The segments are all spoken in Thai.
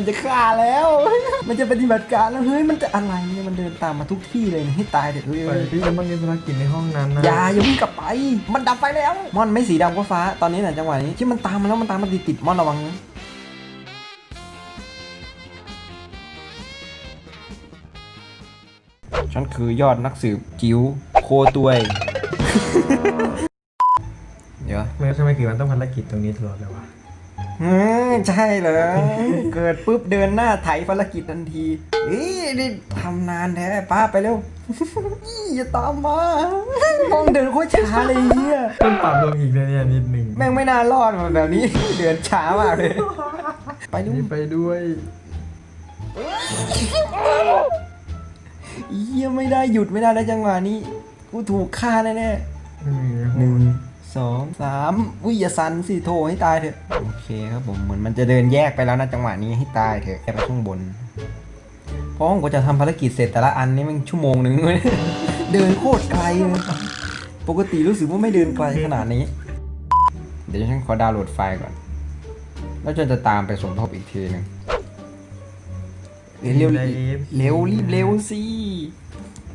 มันจะฆ่าแล้ว มันจะปฏิบัติการแล้วเฮ้ยมันจะอะไรเนี่ยมันเดินตามมาทุกที่เลยให้ตายเถอะเฮ้ยไปเฮ้ยพี่แล้วมันมีภารกิจในห้องนั้นนะอย่าอย่าวิ่งกลับไป มันดับไฟแล้วมอนไม่สีดำก็ฟ้าตอนนี้น่ะจังหวะนี้ที่มันตามมาแล้วมันตามมาติดติดๆมอนระวังนะฉันคือยอดนักสืบจิ๋วโคตัวยเดี๋ยวไม่ทำไมกี่วันต้องภารกิจตรงนี้ตลอดเลยวะ อืมใช่เลย เกิดปุ๊บเดินหน้าไถภารกิจทันทีเฮ้ยนี่ทำนานแท้ป้าไปเร็วอี้อย่าตามมามองเดินโคตรช้าเลยเฮียต้องปรับลงอีกนะเนี่ยนิดหนึ่งแม่งไม่น่ารอดมาแบบนี้ เดินช้ามากเลย ไปดูนี่ไปด้วยเฮียไม่ได้หยุดไม่ได้แล้วจังหวะนี้ กูถูกฆ่าแน่ไม่มีในๆห้หองนึ่ง สองสามอุ้ยอย่าสันสิโทให้ตายเถอะ โอเคครับผมเหมือนมันจะเดินแยกไปแล้วนะจังหวะนี้ให้ตายเถอะแค่ไปข้างบนเพราะผมก็จะทำภารกิจเสร็จแต่ละอันนี่มันชั่วโมงหนึ่งเลยเดินโคตรไกลเลยปกติรู้สึกว่าไม่เดินไกลขนาดนี้ เดี๋ยวฉันขอดาวน์โหลดไฟล์ก่อน แล้วจนจะตามไปสมทบอีกทีหนึ่งเร็วเร็วเร็วรีบเร็วสิ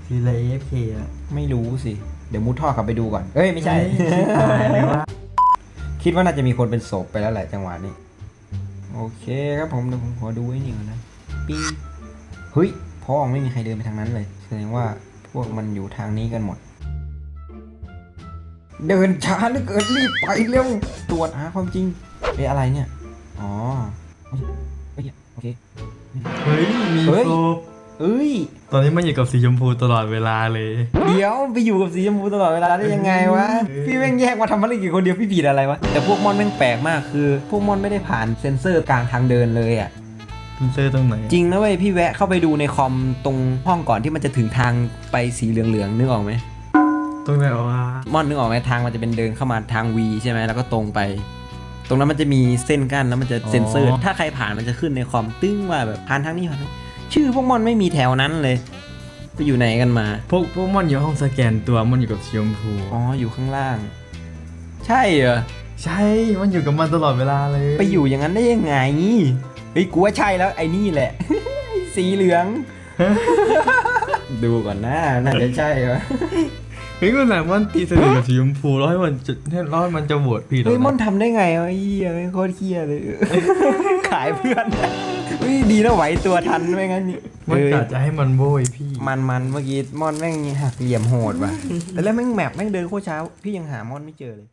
ทีละเอฟเคอะไม่รู้สิเดี๋ยวมุดท่อกลับไปดูก่อน เอ้ย ไม่ใช่ตายเลยวะคิดว่าน่าจะมีคนเป็นศพไปแล้วแหละจังหวะนี้ โอเคครับผมเดี๋ยวผมขอดูไว้นี่ก่อนนะปิ้งเฮ้ยพ่อไม่มีใครเดินไปทางนั้นเลย แสดงว่าพวกมันอยู่ทางนี้กันหมด เดินช้าเหลือเกินรีบไปเร็วตรวจหาความจริงเอ้ยอะไรเนี่ย อ๋อเฮ้ยโอเค เฮ้ย มีเฮ้ยโซ เอ้ย ตอนนี้มันอยู่กับสีชมพูตลอดเวลาเลย เดี๋ยวไปอยู่กับสีชมพูตลอดเวลาได้ยังไงวะเออพี่แม่งแยกมาทำภารกิจคนเดียวพี่ผิดอะไรวะ แต่พวกมอนแม่งแปลกมากคือ พวกมอนไม่ได้ผ่านเซ็นเซอร์กลางทางเดินเลยอะพินเซอร์ตรงไหนจริงนะเว้ยพี่แวะเข้าไปดูในคอมตรงห้องก่อนที่มันจะถึงทางไปสีเหลืองๆนึกออกไหม ตรงไหนวะมอนนึกออกไหมทางมันจะเป็นเดินเข้ามาทาง V ใช่ไหมแล้วก็ตรงไป ตรงนั้นมันจะมีเส้นกั้นแล้วมันจะเซ็นเซอร์ ถ้าใครผ่านมันจะขึ้นในคอมตึ้งว่าแบบผ่านทางนี้ผ่านทางนี้ ชื่อพวกมอนไม่มีแถวนั้นเลย ไปอยู่ไหนกันมา พวกพวกมันอยู่ห้องสแกนตัวมันอยู่กับสีชมพูอ๋ออยู่ข้างล่าง ใช่เหรอ ใช่มันอยู่กับมันตลอดเวลาเลยไปอยู่อย่างนั้นได้ยังไงเฮ้ยกูว่าใช่แล้วไอ้นี่แหละ สีเหลือง ดูก่อนนะน่าจะใช่เหรอ เฮ้ยมันไหนมันตีสนิทกับสีชมพูแล้วให้มันจะให้ร้อยมันจะโหวตพี่เฮ้ยแล้วะม่อนทำได้ไงวะไอ้เหี้ยแม่งโคตรเคี้ยเลย ขายเพื่อนเฮ้ยดีนะไหวตัวทันไม่งั้นนี่มันเฮ้ยกะจะให้มันโบยพี่ มันมันเมื่อกี้ม่อนแม่งหักเหลี่ยมโหดว่ะแต่แล้วแม่งแมปแม่งเดินโคตรช้า พี่ยังหาม่อนไม่เจอเลย